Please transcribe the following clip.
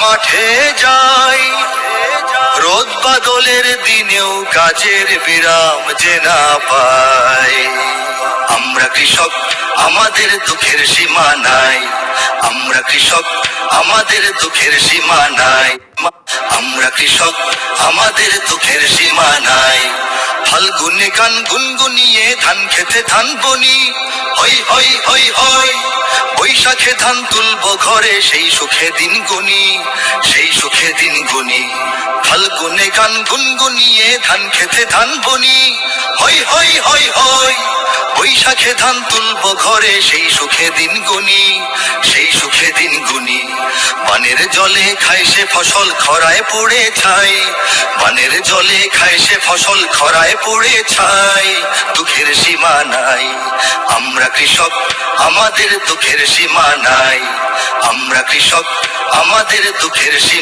মাঠে যাই। রোদ বাদলের দিনেও কাজের বিরাম যে না পাই। আমরা কৃষক, আমাদের দুঃখের সীমা নাই। আমরা কৃষক, আমাদের দুঃখের সীমা নাই। আমরা কৃষক, আমাদের দুঃখের সীমা ফাল্গুনে গান গুনগুনিয়ে ধান খেতে ধান বনি। হই হই হই হই, বৈশাখে ধান তুলবো ঘরে, সেই সুখে দিন গুনি, সেই সুখে দিন গুনি। ফাল্গুনে গান গুনগুনিয়ে ধান খেতে ধান বনি। হই হই হই হই, বৈশাখে ধান তুলবো ঘরে, সেই সুখে দিন গুনি, সেই সুখে দিন গুনি। পানের জলে খায় সে ফসল, খরায় পড়ে ছাই। জলে খায় সে ফসল, খরায় পড়ে ছাই, দুঃখের সীমা নাই। আমরা কৃষক, আমাদের দুঃখের সীমা নাই। আমরা কৃষক, আমাদের দুঃখের সীমা